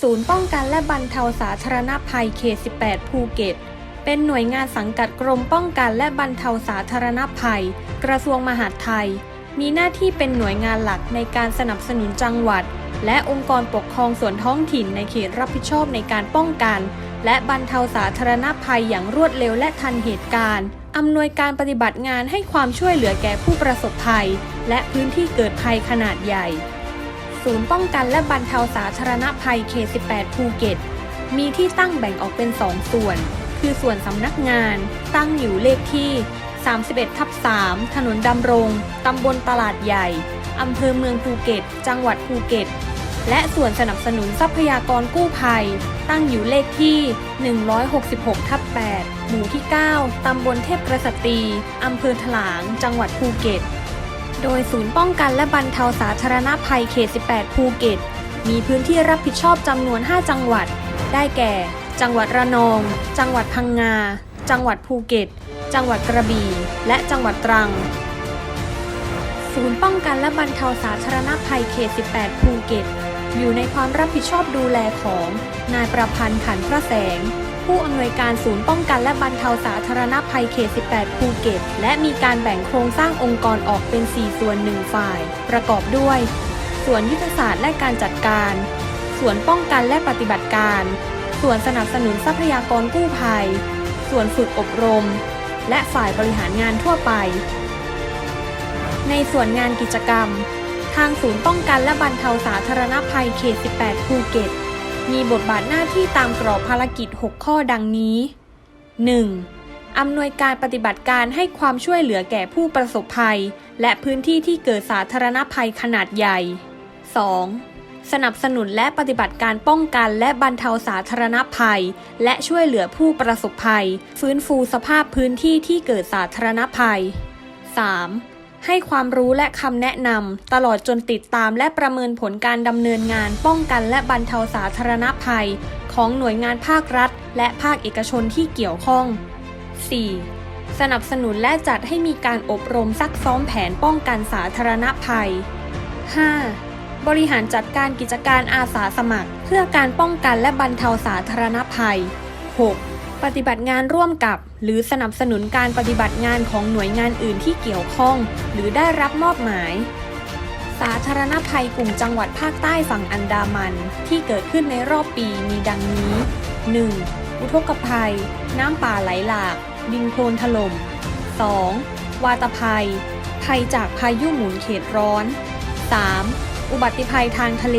ศูนย์ป้องกันและบรรเทาสาธารณภัยเขต 18 ภูเก็ต เป็นหน่วยงานสังกัดกรมป้องกันและบรรเทาสาธารณภัย กระทรวงมหาดไทย มีหน้าที่เป็นหน่วยงานหลักในการสนับสนุนจังหวัด และองค์กรปกครองส่วนท้องถิ่นในเขตรับผิดชอบในการป้องกัน และบรรเทาสาธารณภัยอย่างรวดเร็วและทันเหตุการณ์อำนวยการปฏิบัติงานให้ความช่วยเหลือแก่ผู้ประสบภัย และพื้นที่เกิดภัยขนาดใหญ่ ศูนย์ป้องกันและบรรเทาสาธารณภัยเขต 18 ภูเก็ต มีที่ตั้งแบ่งออกเป็น 2 ส่วน คือส่วนสำนักงาน ตั้งอยู่เลขที่ 31ทับ3ถนนดำรง ตำบลตลาดใหญ่ อำเภอเมืองภูเก็ต จังหวัดภูเก็ต และส่วนสนับสนุนทรัพยากรกู้ภัย ตั้งอยู่เลขที่ 166ทับ8หมู่ที่ 9 ตำบลเทพกระสตี อำเภอถลาง จังหวัดภูเก็ต โดยศูนย์ป้องกันและบรรเทาสาธารณภัยเขต 18 ภูเก็ต มีพื้นที่รับผิดชอบจำนวน 5 จังหวัด ได้แก่ จังหวัดระนอง จังหวัดพังงา จังหวัดภูเก็ต จังหวัดกระบี่ และจังหวัดตรัง ศูนย์ป้องกันและบรรเทาสาธารณภัยเขต 18 ภูเก็ต อยู่ในความรับผิดชอบดูแลของ นายประพันธ์ขันพระแสง ผู้อำนวยการศูนย์ป้องกันและบรรเทาสาธารณภัยเขต 18 ภูเก็ต และมีการแบ่งโครงสร้างองค์กรออกเป็น 4 ส่วน 1 ฝ่าย ประกอบด้วย ส่วนยุทธศาสตร์และการจัดการ ส่วนป้องกันและปฏิบัติการ ส่วนสนับสนุนทรัพยากรกู้ภัย ส่วนฝึกอบรม และฝ่ายบริหารงานทั่วไป ในส่วนงานกิจกรรม ทางศูนย์ป้องกันและบรรเทาสาธารณภัยเขต 18 ภูเก็ต มีบทบาทหน้าที่ตามกรอบภารกิจ 6 ข้อดังนี้ 1. อำนวยการปฏิบัติการให้ความช่วยเหลือแก่ผู้ประสบภัย และพื้นที่ที่เกิดสาธารณภัยขนาดใหญ่ 2. สนับสนุนและปฏิบัติการป้องกันและบรรเทาสาธารณภัย และช่วยเหลือผู้ประสบภัย ฟื้นฟูสภาพพื้นที่ที่เกิดสาธารณภัย 3. ให้ความรู้และคำแนะนำตลอดจนติดตามและประเมินผลการดำเนินงาน ป้องกันและบรรเทาสาธารณภัย ของหน่วยงานภาครัฐ และภาคเอกชนที่เกี่ยวข้อง 4. สนับสนุนและจัดให้มีการอบรมซักซ้อมแผนป้องกันสาธารณภัย 5. บริหารจัดการกิจการอาสาสมัคร เพื่อการป้องกันและบรรเทาสาธารณภัย 6. ปฏิบัติงานร่วมกับ หรือสนับสนุนการปฏิบัติงานของหน่วยงานอื่นที่เกี่ยวข้อง หรือได้รับมอบหมาย สาธารณภัยกลุ่มจังหวัดภาคใต้ฝั่งอันดามัน ที่เกิดขึ้นในรอบปีมีดังนี้ 1. อุทกภัย น้ำป่าไหลหลาก ดินโคลนถล่ม 2. วาตภัย ภัยจากพายุหมุนเขตร้อน 3. อุบัติภัยทางทะเล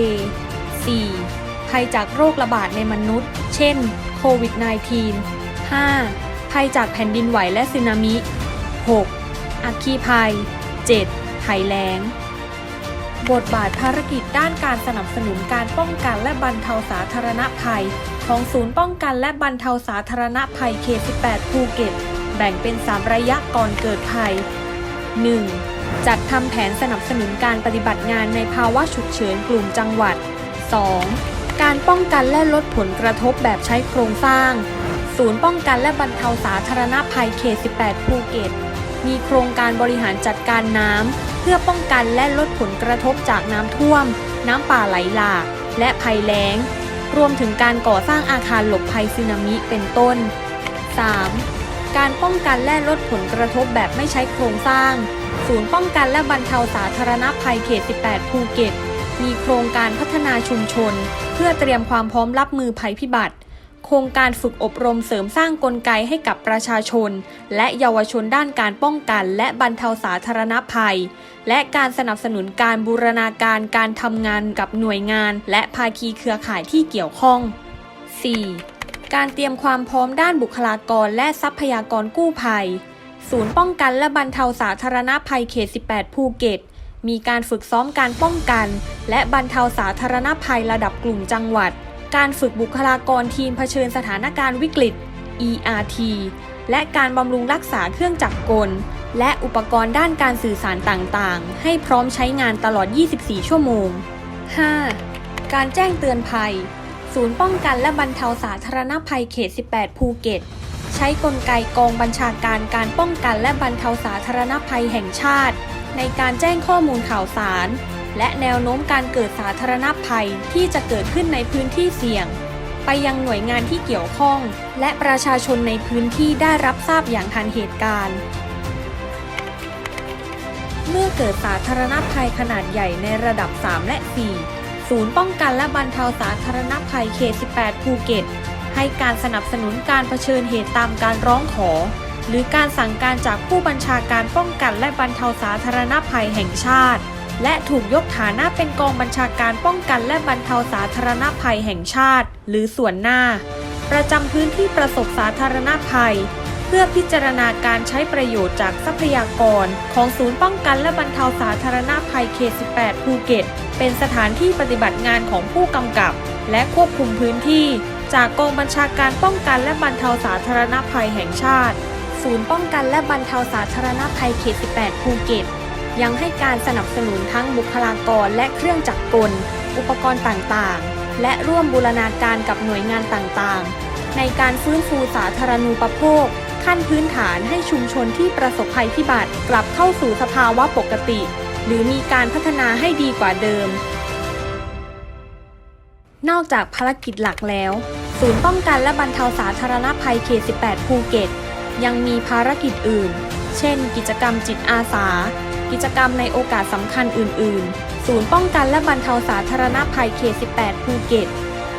4. ภัยจากโรคระบาดในมนุษย์ เช่น โควิด -19 5. ภัยจากแผ่นดินไหวและสึนามิ 6. อัคคีภัย 7. ภัยแล้ง บทบาทภารกิจด้านการสนับสนุนการป้องกันและบรรเทาสาธารณภัย ของศูนย์ป้องกันและบรรเทาสาธารณภัยเขต18 ภูเก็ต แบ่งเป็น 3 ระยะก่อนเกิดภัย 1. จัดทำแผนสนับสนุนการปฏิบัติงานในภาวะฉุกเฉินกลุ่มจังหวัด 2. การป้องกันและลดผลกระทบแบบใช้โครงสร้าง ศูนย์ป้องกันและบรรเทาสาธารณภัยเขต 18 ภูเก็ต มีโครงการบริหารจัดการน้ำ เพื่อป้องกันและลดผลกระทบจากน้ำท่วม น้ำป่าไหลหลาก และภัยแล้ง รวมถึงการก่อสร้างอาคารหลบภัยสึนามิเป็นต้น 3. การป้องกันและลดผลกระทบแบบไม่ใช้โครงสร้าง ศูนย์ป้องกันและบรรเทาสาธารณภัยเขต 18 ภูเก็ต มีโครงการพัฒนาชุมชน เพื่อเตรียมความพร้อมรับมือภัยพิบัติ โครงการฝึกอบรมเสริมสร้างกลไกให้กับประชาชน และเยาวชนด้านการป้องกัน และบรรเทาสาธารณภัย และการสนับสนุนการบูรณาการการทำงานกับหน่วยงาน และภาคีเครือข่ายที่เกี่ยวข้อง 4. การเตรียมความพร้อมด้านบุคลากรและทรัพยากรกู้ภัย ศูนย์ป้องกันและบรรเทาสาธารณภัยเขต 18 ภูเก็ต มีการฝึกซ้อมการป้องกัน และบรรเทาสาธารณภัยระดับกลุ่มจังหวัด การฝึกบุคลากรทีมเผชิญสถานการณ์วิกฤต ERT และการบำรุงรักษาเครื่องจักรกล และอุปกรณ์ด้านการสื่อสารต่างๆ ให้พร้อมใช้งานตลอด 24 ชั่วโมง 5. การแจ้งเตือนภัย ศูนย์ป้องกันและบรรเทาสาธารณภัยเขต 18 ภูเก็ต ใช้กลไกกองบัญชาการการป้องกันและบรรเทาสาธารณภัยแห่งชาติ ในการแจ้งข้อมูลข่าวสาร และแนวโน้มการเกิดสาธารณภัยที่จะเกิดขึ้นในพื้นที่เสี่ยง ไปยังหน่วยงานที่เกี่ยวข้อง และประชาชนในพื้นที่ได้รับทราบอย่างทันเหตุการณ์ เมื่อเกิดสาธารณภัยขนาดใหญ่ในระดับ 3 และ 4 ศูนย์ป้องกันและบรรเทาสาธารณภัยเขต 18 ภูเก็ตให้การสนับสนุนการเผชิญเหตุตามการร้องขอ หรือการสั่งการจากผู้บัญชาการป้องกันและบรรเทาสาธารณภัยแห่งชาติ และถูกยกฐานะเป็นกองบัญชาการป้องกันและบรรเทาสาธารณภัยแห่งชาติ หรือส่วนหน้า ประจำพื้นที่ประสบสาธารณภัย เพื่อพิจารณาการใช้ประโยชน์จากทรัพยากร ของศูนย์ป้องกันและบรรเทาสาธารณภัยเขต 18 ภูเก็ต เป็นสถานที่ปฏิบัติงานของผู้กำกับ และควบคุมพื้นที่จากกองบัญชาการป้องกันและบรรเทาสาธารณภัยแห่งชาติ ศูนย์ป้องกันและบรรเทาสาธารณภัยเขต 18 ภูเก็ต ยังให้การสนับสนุนทั้งบุคลากรและเครื่องจักรกล อุปกรณ์ต่างๆ และร่วมบูรณาการกับหน่วยงานต่างๆ ในการฟื้นฟูสาธารณูปโภค ขั้นพื้นฐานให้ชุมชนที่ประสบภัยพิบัติกลับเข้าสู่สภาวะปกติ หรือมีการพัฒนาให้ดีกว่าเดิม นอกจากภารกิจหลักแล้ว ศูนย์ป้องกันและบรรเทาสาธารณภัยเขต 18 ภูเก็ต ยังมีภารกิจอื่น เช่น กิจกรรมจิตอาสา กิจกรรมในโอกาสสำคัญอื่น ๆ ศูนย์ป้องกันและบรรเทาสาธารณภัยเขต 18 ภูเก็ต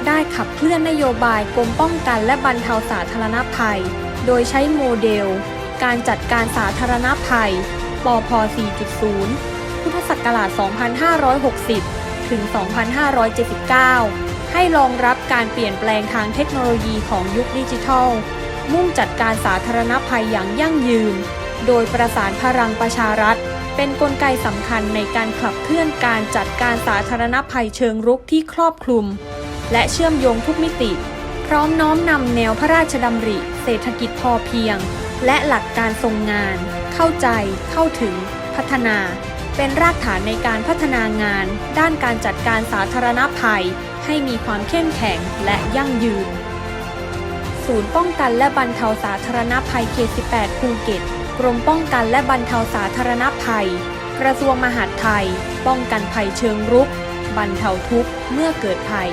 ได้ขับเคลื่อนนโยบายกรมป้องกันและบรรเทาสาธารณภัย โดยใช้โมเดล การจัดการสาธารณภัย ปพ 4.0 พุทธศักราช 2560 ถึง 2579 ให้รองรับการเปลี่ยนแปลงทางเทคโนโลยีของยุคดิจิทัล มุ่งจัดการสาธารณภัยอย่างยั่งยืน โดยประสานพลังประชารัฐ เป็นนกลไกสำคัญในการขับเคลื่อนการจัดการสาธารณภัยเชิงรุกที่ครอบคลุม และเชื่อมโยงทุกมิติ พร้อมน้อมนำแนวพระราชดำริ เศรษฐกิจพอเพียง และหลักการทรงงาน เข้าใจ เข้าถึง พัฒนา เป็นรากฐานในการพัฒนางาน ด้านการจัดการสาธารณภัย ให้มีความเข้มแข็งและยั่งยืน ศูนย์ป้องกันและบรรเทาสาธารณภัยเขต 18 ภูเก็ต กรมป้องกันและบรรเทาสาธารณภัย กระทรวงมหาดไทย ป้องกันภัยเชิงรุก บรรเทาทุกข์เมื่อเกิดภัย